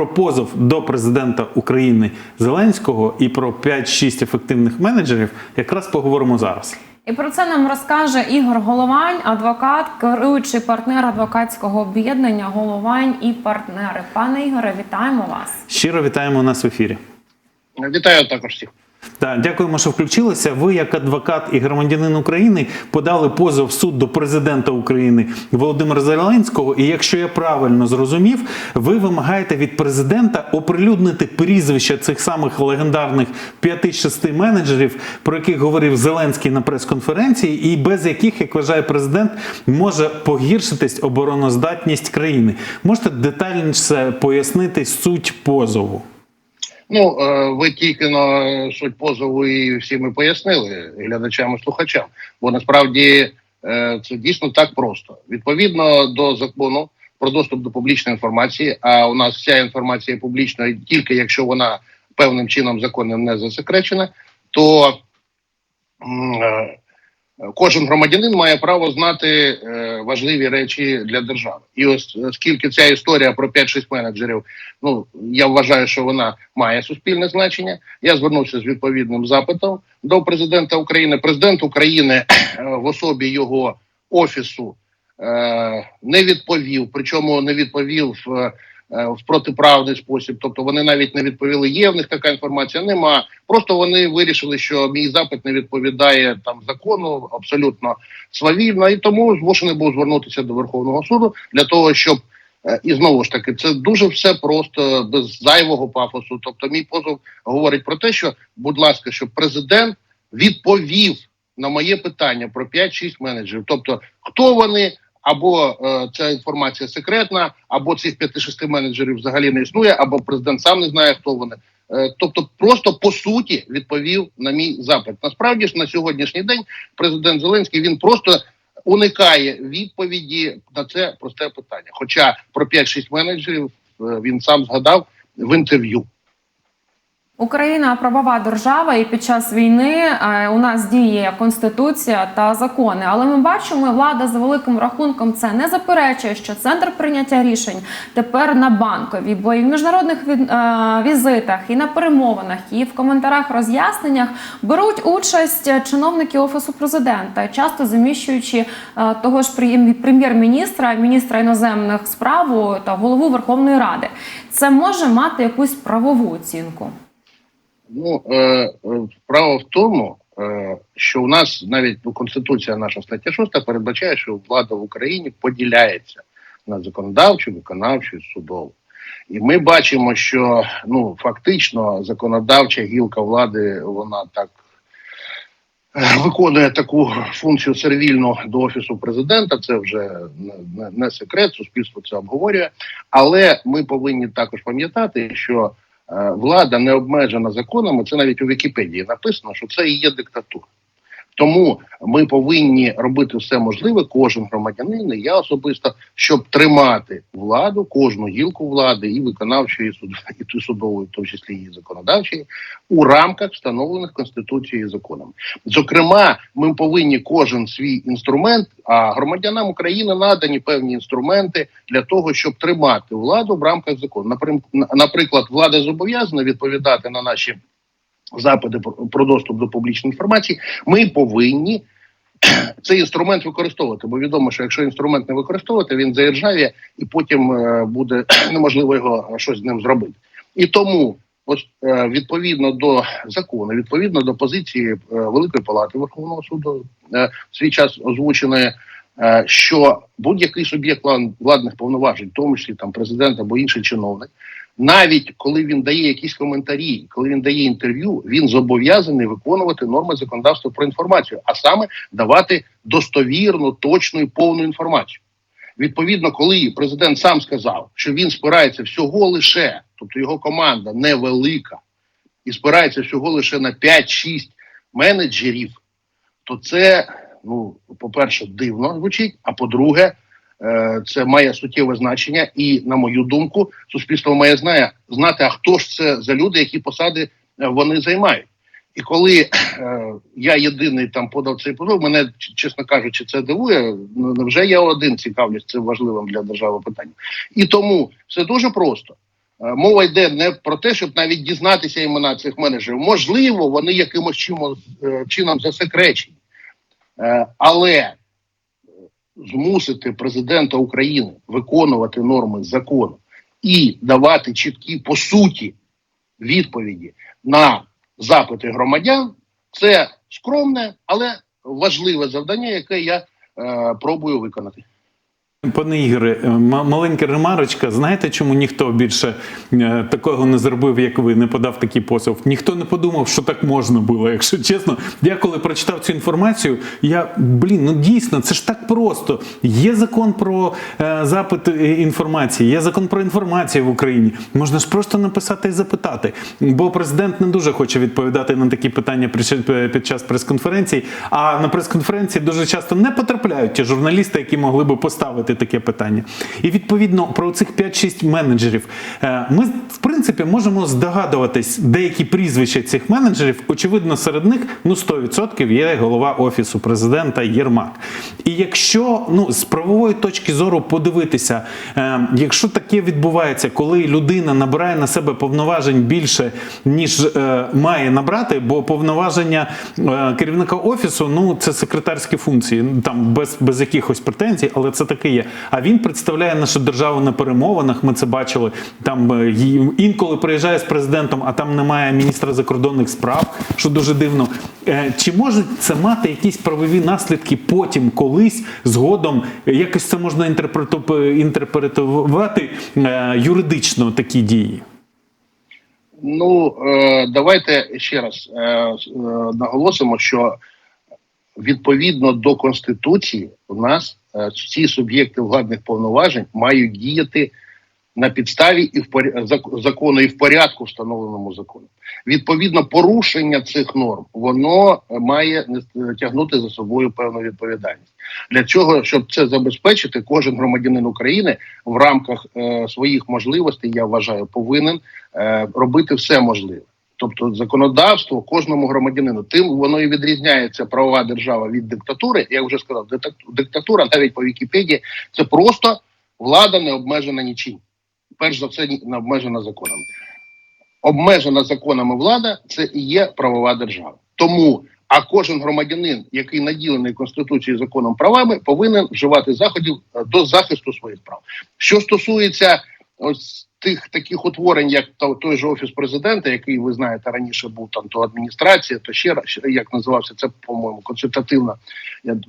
про позов до президента України Зеленського і про 5-6 ефективних менеджерів якраз поговоримо зараз. І про це нам розкаже Ігор Головань, адвокат, керуючий партнер адвокатського об'єднання Головань і партнери. Пане Ігоре, вітаємо вас. Щиро вітаємо нас в ефірі. Вітаю також всіх. Так, дякуємо, що включилися. Ви, як адвокат і громадянин України, подали позов в суд до президента України Володимира Зеленського. І якщо я правильно зрозумів, ви вимагаєте від президента оприлюднити прізвища цих самих легендарних 5-6 менеджерів, про яких говорив Зеленський на прес-конференції, і без яких, як вважає президент, може погіршитись обороноздатність країни. Можете детальніше пояснити суть позову? Ну е, ви тільки на суть позову і всі ми пояснили глядачам і слухачам, бо насправді е, це дійсно так просто. Відповідно до закону про доступ до публічної інформації. А у нас вся інформація публічна тільки якщо вона певним чином законом не засекречена, то е, кожен громадянин має право знати е, важливі речі для держави. І ось оскільки ця історія про 5-6 менеджерів, ну я вважаю, що вона має суспільне значення. Я звернувся з відповідним запитом до президента України. Президент України е, в особі його офісу е, не відповів, причому не відповів в, е, протиправний спосіб. Тобто вони навіть не відповіли. Є в них така інформація, нема. Просто вони вирішили, що мій запит не відповідає там закону абсолютно свавільно, і тому змушений був звернутися до Верховного суду для того, щоб Е, І знову ж таки, це дуже все просто без зайвого пафосу. Тобто, мій позов говорить про те, що, будь ласка, щоб президент відповів на моє питання про 5-6 менеджерів. Тобто, хто вони, або е, ця інформація секретна, або цих 5-6 менеджерів взагалі не існує, або президент сам не знає, хто вони. Е, Тобто, просто по суті відповів на мій запит. Насправді ж на сьогоднішній день президент Зеленський він просто уникає відповіді на це просте питання. Хоча про 5-6 менеджерів е, він сам згадав в інтерв'ю. Україна правова держава, і під час війни е, у нас діє конституція та закони. Але ми бачимо, влада за великим рахунком це не заперечує, що центр прийняття рішень тепер на банковій, бо і в міжнародних е, візитах, і на перемовинах, і в коментарях роз'ясненнях беруть участь чиновники офісу президента, часто заміщуючи е, того ж прем'єр-міністра, міністра іноземних справ та голову Верховної Ради. Це може мати якусь правову оцінку. Ну е, е, справа в тому, е, що у нас навіть ну, конституція, наша стаття 6 передбачає, що влада в Україні поділяється на законодавчу, виконавчу і судову. І ми бачимо, що ну фактично законодавча гілка влади вона так е, виконує таку функцію сервільну до офісу президента. Це вже не, секрет, суспільство це обговорює. Але ми повинні також пам'ятати, що е, влада не обмежена законами. Це навіть у Вікіпедії написано, що це і є диктатура. Тому ми повинні робити все можливе, кожен громадянин, і я особисто, щоб тримати владу, кожну гілку влади, і виконавчої, суд- і судової, в тому числі і законодавчої, у рамках встановлених конституцією і законами. Зокрема, ми повинні кожен свій інструмент, а громадянам України надані певні інструменти для того, щоб тримати владу в рамках закону. Наприклад, влада зобов'язана відповідати на наші запити про- доступ до публічної інформації. Ми повинні цей інструмент використовувати, бо відомо, що якщо інструмент не використовувати, він заіржавіє і потім е, буде неможливо його е, щось з ним зробити. І тому, ось е, відповідно до закону, відповідно до позиції Великої Палати Верховного суду, в свій час озвученої. Що будь-який суб'єкт владних повноважень, в тому числі там президент або інший чиновник, навіть коли він дає якісь коментарі, коли він дає інтерв'ю, він зобов'язаний виконувати норми законодавства про інформацію, а саме давати достовірну, точну і повну інформацію. Відповідно, коли президент сам сказав, що він спирається всього лише, тобто його команда невелика, і спирається всього лише на 5-6 менеджерів, то це, ну, по-перше, дивно звучить, а по-друге, це має суттєве значення, і, на мою думку, суспільство має знає, знати, а хто ж це за люди, які посади е, вони займають. І коли е, я єдиний там подав цей позов, мене чесно кажучи, це дивує. Ну, Невже я один цікавлюсь цим важливим для держави питанням? І тому все дуже просто. Е, Мова йде не про те, щоб навіть дізнатися імена цих менеджерів. Можливо, вони якимось чином, е, засекречені. Е, Але е, змусити президента України виконувати норми закону і давати чіткі по суті відповіді на запити громадян це скромне, але важливе завдання, яке я е, пробую виконати. Пане Ігоре, е, маленька ремарочка. Знаєте, чому ніхто більше е, такого не зробив, як ви, не подав такий позов? Ніхто не подумав, що так можна було. Якщо чесно, я коли прочитав цю інформацію, я блін, ну дійсно, це ж так просто. Є закон про е, запит е, інформації, є закон про інформацію в Україні. Можна ж просто написати і запитати. Бо президент не дуже хоче відповідати на такі питання під час- прес-конференцій. А на прес-конференції дуже часто не потрапляють ті журналісти, які могли би поставити таке питання. І відповідно про цих 5-6 менеджерів е, ми в принципі можемо здогадуватись деякі прізвища цих менеджерів. Очевидно, серед них ну 100% є голова офісу президента Єрмак. І якщо ну з правової точки зору подивитися, е, якщо таке відбувається, коли людина набирає на себе повноважень більше ніж е, має набрати, бо повноваження керівника офісу ну це секретарські функції, там без, без якихось претензій, але це таке є. А він представляє нашу державу на перемовинах. Ми це бачили. Там е, інколи приїжджає з президентом, а там немає міністра закордонних справ, що дуже дивно. Е, Чи може це мати якісь правові наслідки потім, колись згодом? Якось це можна інтерпретувати е, юридично такі дії? Ну давайте ще раз наголосимо, що відповідно до конституції у нас е, всі суб'єкти владних повноважень мають діяти на підставі і в поря- закону і в порядку, встановленому законом. Відповідно, порушення цих норм воно має нес- тягнути за собою певну відповідальність. Для цього, щоб це забезпечити, кожен громадянин України в рамках е, своїх можливостей, я вважаю, повинен е, робити все можливе. Тобто законодавство кожному громадянину, тим воно і відрізняється правова держава від диктатури. Я вже сказав, диктату- диктатура навіть по Вікіпедії це просто влада не обмежена нічим. Перш за все, не обмежена законами. Обмежена законами влада це і є правова держава. Тому а кожен громадянин, який наділений конституцією законом правами, повинен вживати заходів е, до захисту своїх прав. Що стосується ось тих таких утворень, як то- той же офіс президента, який ви знаєте раніше був там то адміністрація, то ще раз як називався це, по-моєму, консультативна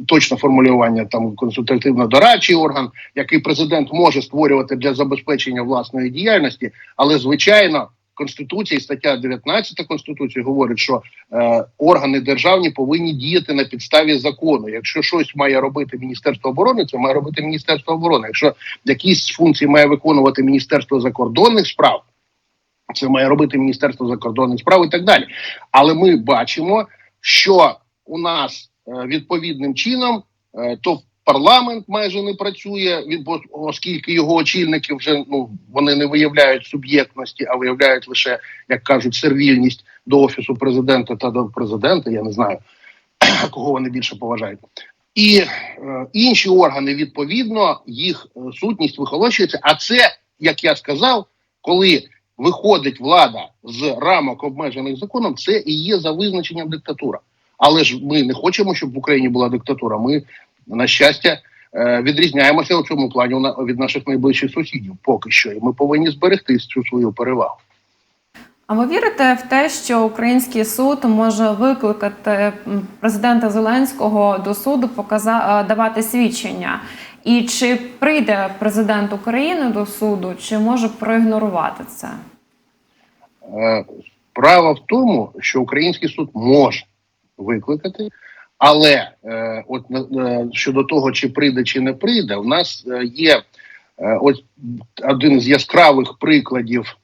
точне формулювання там консультативно дорадчий орган, який президент може створювати для забезпечення власної діяльності, але звичайно. Конституція і стаття 19 Конституції говорить, що е, органи державні повинні діяти на підставі закону. Якщо щось має робити Міністерство оборони, це має робити Міністерство оборони. Якщо якісь функції має виконувати Міністерство закордонних справ, це має робити Міністерство закордонних справ і так далі. Але ми бачимо, що у нас е, відповідним чином е, то парламент майже не працює, бо- оскільки його очільники вже ну вони не виявляють суб'єктності, а виявляють лише, як кажуть, сервільність до офісу президента та до президента. Я не знаю кого вони більше поважають. І е, інші органи відповідно їх е, сутність вихолощується. А це, як я сказав, коли виходить влада з рамок обмежених законом, це і є за визначенням диктатура. Але ж ми не хочемо, щоб в Україні була диктатура. Ми, на щастя, е, відрізняємося у цьому плані від наших найближчих сусідів поки що, і ми повинні зберегти цю свою перевагу. А ви вірите в те, що український суд може викликати президента Зеленського до суду, показа... е, давати свідчення? І чи прийде президент України до суду, чи може проігнорувати це? Е, Справа в тому, що український суд може викликати, але е, от е, щодо того, чи прийде чи не прийде, у нас е, є е, ось один з яскравих прикладів,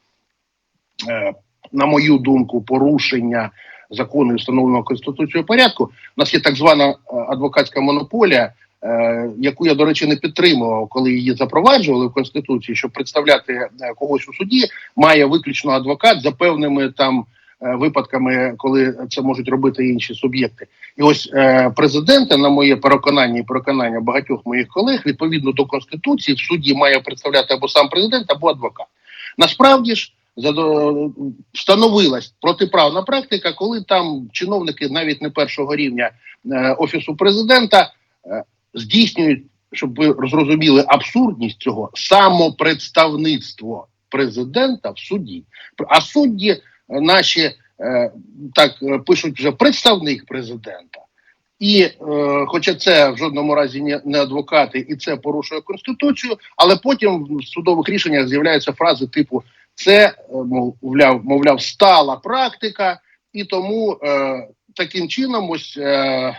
е, на мою думку, порушення закону і встановленого конституцією порядку. У нас є так звана е, адвокатська монополія. е, Яку я, до речі, не підтримував, коли її запроваджували в конституції, щоб представляти когось у суді, має виключно адвокат за певними там випадками, коли це можуть робити інші суб'єкти. І ось е, президента, на моє переконання і переконання багатьох моїх колег, відповідно до конституції, в суді має представляти або сам президент, або адвокат. Насправді ж встановилась протиправна практика, коли там чиновники навіть не першого рівня е, офісу президента е, здійснюють, щоб ви зрозуміли абсурдність цього самопредставництво президента в суді. А судді е, наші е, так е, пишуть вже представник президента. І е, хоча це в жодному разі не, адвокати, і це порушує конституцію, але потім в судових рішеннях з'являються фрази типу: це е, мовляв, мовляв, стала практика, і тому е, таким чином, ось е,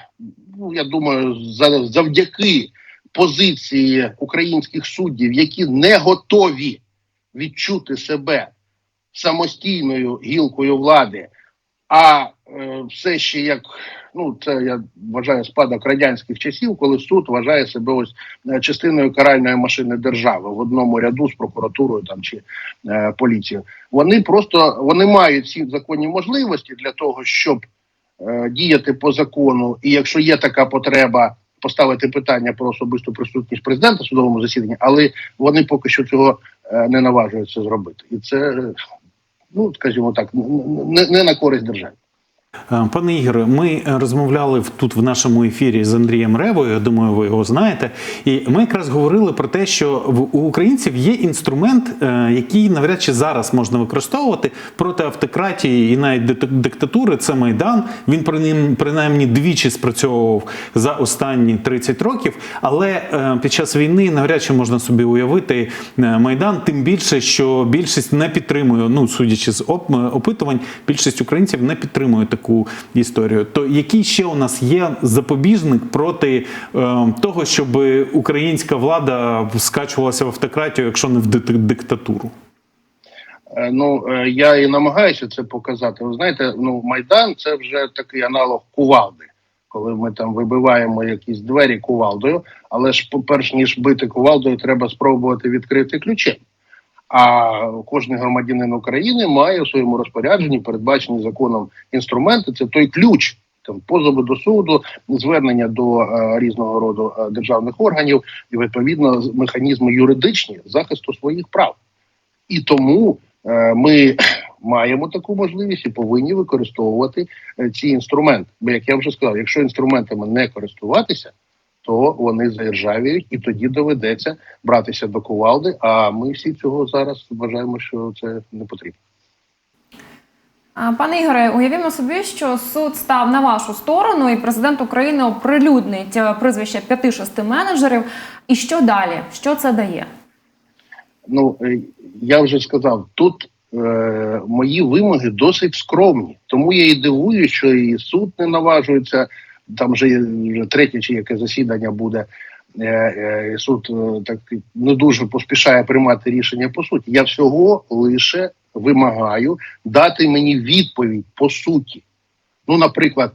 ну я думаю, за, завдяки позиції українських суддів, які не готові відчути себе самостійною гілкою влади, а е, все ще як ну це я вважаю спадок радянських часів, коли суд вважає себе ось е, частиною каральної машини держави в одному ряду з прокуратурою там чи е, поліцією. Вони просто вони мають всі законні можливості для того, щоб е, діяти по закону, і якщо є така потреба. Поставити питання про особисту присутність президента в судовому засіданні, але вони поки що цього е, не наважуються зробити, і це ну скажімо так, не, не на користь держави. Е, Пане Ігоре, ми е, розмовляли тут в нашому ефірі з Андрієм Ревою. Я думаю, ви його знаєте. І ми якраз говорили про те, що у українців є інструмент, е, який навряд чи зараз можна використовувати проти автократії і навіть диктатури. Це майдан. Він принаймні двічі спрацьовував за останні 30 років. Але під час війни навряд чи можна собі уявити майдан, тим більше, що більшість не підтримує. Ну судячи з оп- опитувань, більшість українців не підтримує таку історію. То який ще у нас є запобіжник проти е, того, щоб українська влада скачувалася в автократію, якщо не в диктатуру? Е, Ну е, я і намагаюся це показати. Ви знаєте, ну майдан це вже такий аналог кувалди, коли ми там вибиваємо якісь двері кувалдою. Але ж, перш ніж бити кувалдою, треба спробувати відкрити ключем. А кожен громадянин України має в своєму розпорядженні передбачені законом інструменти. Це той ключ. Там позови до суду, звернення до е, різного роду е, державних органів і відповідно механізми юридичні захисту своїх прав. І тому е, ми маємо таку можливість і повинні використовувати е, ці інструменти. Бо як я вже сказав, якщо інструментами не користуватися, то вони заіржавіють, і тоді доведеться братися до кувалди. А ми всі цього зараз вважаємо, що це не потрібно. Пане Ігоре, уявімо собі, що суд став на вашу сторону, і президент України оприлюднить е, прізвища 5-6 менеджерів. І що далі? Що це дає? Ну е, я вже сказав, тут е, мої вимоги досить скромні, тому я і дивую, що і суд не наважується. Там вже, третє чи яке засідання буде. Е, е, суд е, так не дуже поспішає приймати рішення по суті. Я всього лише вимагаю дати мені відповідь по суті. Ну, наприклад,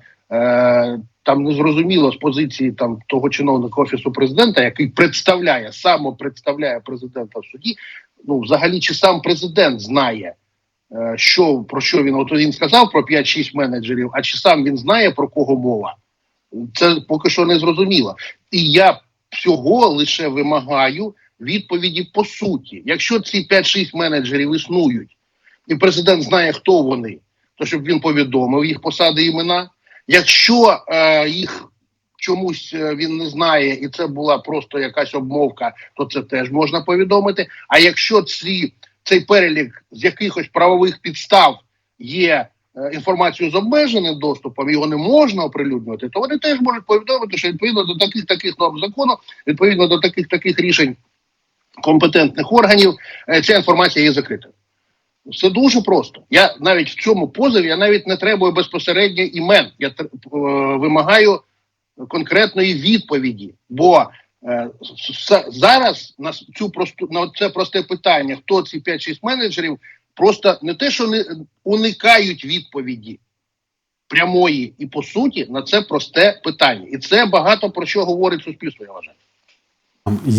там не зрозуміло з позиції там того чиновника офісу президента, який представляє само представляє президента в суді. Ну, взагалі, чи сам президент знає, що про що він от він сказав про 5-6 менеджерів, а чи сам він знає про кого мова? Це поки що не зрозуміло. І я всього лише вимагаю відповіді по суті. Якщо ці 5-6 менеджерів існують, і президент знає, хто вони, то щоб він повідомив їх посади імена. Якщо е, їх чомусь е, він не знає, і це була просто якась обмовка, то це теж можна повідомити. А якщо ці, цей перелік з якихось правових підстав є е, інформацією з обмеженим доступом, його не можна оприлюднювати, то вони теж можуть повідомити, що відповідно до таких таких норм закону, відповідно до таких таких рішень компетентних органів, е, ця інформація є закритою. Все дуже просто. Я навіть в цьому позові я навіть не требую безпосередньо імен. Я е, вимагаю конкретної відповіді. Бо е, зараз на цю просту на це просте питання, хто ці 5-6 менеджерів, просто не те, що не уникають відповіді прямої і по суті на це просте питання, і це багато про що говорить суспільство. Я вважаю.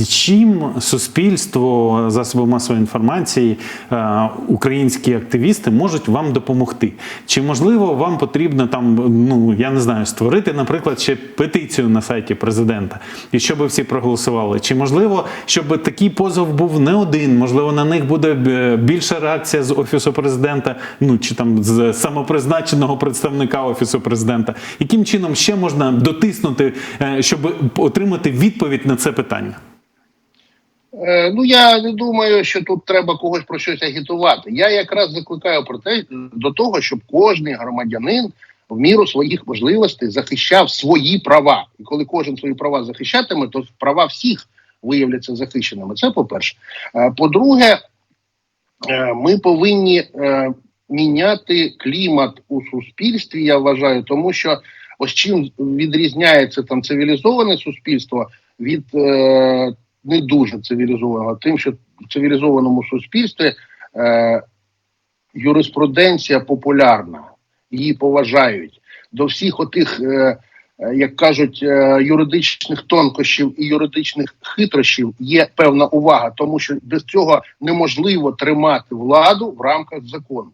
Чим суспільство, засоби масової інформації, е, українські активісти можуть вам допомогти? Чи можливо вам потрібно там, ну я не знаю, створити, наприклад, ще петицію на сайті президента, і щоб всі проголосували? Чи можливо, щоб такий позов був не один? Можливо, на них буде е, більша реакція з офісу президента, ну чи там з самопризначеного представника офісу президента? Яким чином ще можна дотиснути, е, щоб отримати відповідь на це питання? Е, Ну я не думаю, що тут треба когось про щось агітувати. Я якраз закликаю про те до того, щоб кожний громадянин в міру своїх можливостей захищав свої права. І коли кожен свої права захищатиме, то права всіх виявляться захищеними. Це по-перше. Е, По-друге, е, ми повинні міняти клімат у суспільстві. Я вважаю, тому що ось чим відрізняється там цивілізоване суспільство від не дуже цивілізованого, тим, що в цивілізованому суспільстві е, юриспруденція популярна, її поважають до всіх отих, е, е, як кажуть, е, юридичних тонкощів і юридичних хитрощів є певна увага, тому що без цього неможливо тримати владу в рамках закону.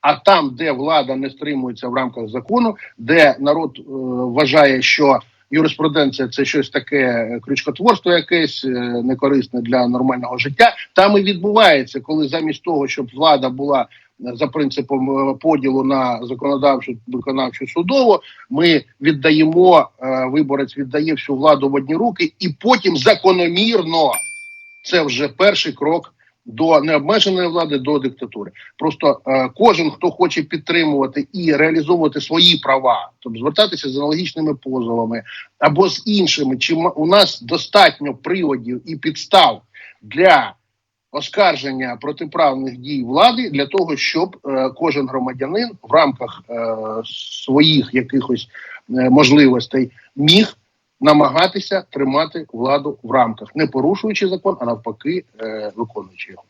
А там, де влада не стримується в рамках закону, де народ е, вважає, що юриспруденція це щось таке крючкотворство, якесь е, некорисне для нормального життя. Там і відбувається, коли замість того, щоб влада була е, за принципом е, поділу на законодавчу, виконавчу судову, ми віддаємо виборець віддає всю владу в одні руки, і потім закономірно це вже перший крок. До необмеженої влади до диктатури, просто е, кожен, хто хоче підтримувати і реалізовувати свої права, тобто звертатися з аналогічними позовами або з іншими, чи у нас достатньо приводів і підстав для оскарження протиправних дій влади для того, щоб е, кожен громадянин в рамках е, своїх якихось е, можливостей міг намагатися тримати владу в рамках, не порушуючи закон, а навпаки, е, виконуючи його.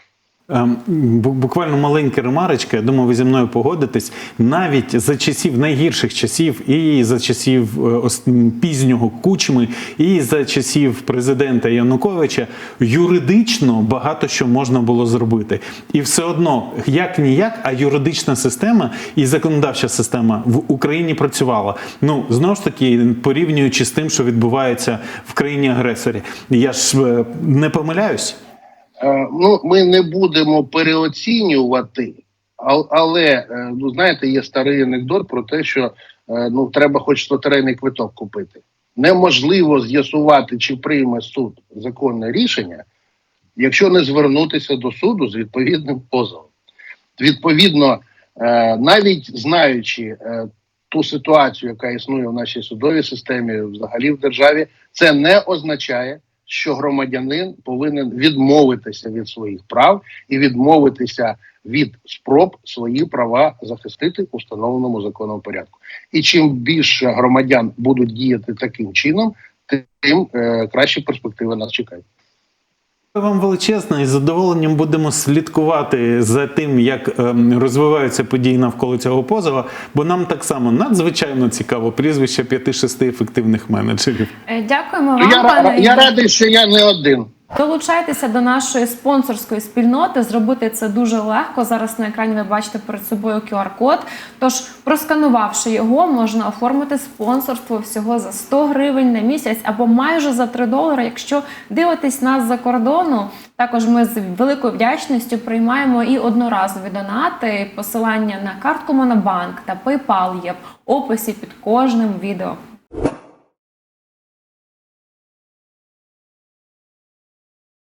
Ем, бу- Буквально маленька ремарочка, я думаю, ви зі мною погодитесь. Навіть за часів найгірших часів, і за часів е, пізнього кучми, і за часів президента Януковича юридично багато що можна було зробити. І все одно, як ніяк, а юридична система і законодавча система в Україні працювала. Ну знову ж таки, порівнюючи з тим, що відбувається в країні агресорі, я ж е, не помиляюсь. Е, ну, ми не будемо переоцінювати, але е, ну знаєте, є старий анекдот про те, що е, ну треба хоч лотерейний квиток купити. Неможливо з'ясувати, чи прийме суд законне рішення, якщо не звернутися до суду з відповідним позовом. Відповідно, навіть знаючи ту ситуацію, яка існує в нашій судовій системі, взагалі в державі, це не означає, що громадянин повинен відмовитися від своїх прав і відмовитися від спроб свої права захистити у встановленому законом порядку. І чим більше громадян будуть діяти таким чином, тим е, кращі перспективи нас чекають. Дякую Вам величезне і з задоволенням будемо слідкувати за тим, як ем, розвиваються події навколо цього позова, бо нам так само надзвичайно цікаво прізвище 5-6 ефективних менеджерів. Е, Дякуємо вам, я, пане я радий, що я не один. Долучайтеся до нашої спонсорської спільноти. Зробити це дуже легко. Зараз на екрані ви бачите перед собою QR-код. Тож, просканувавши його, можна оформити спонсорство всього за 100 гривень на місяць або майже за 3 долари. Якщо дивитесь нас за кордону, також ми з великою вдячністю приймаємо і одноразові донати. Посилання на картку Монобанк та PayPal є в описі під кожним відео.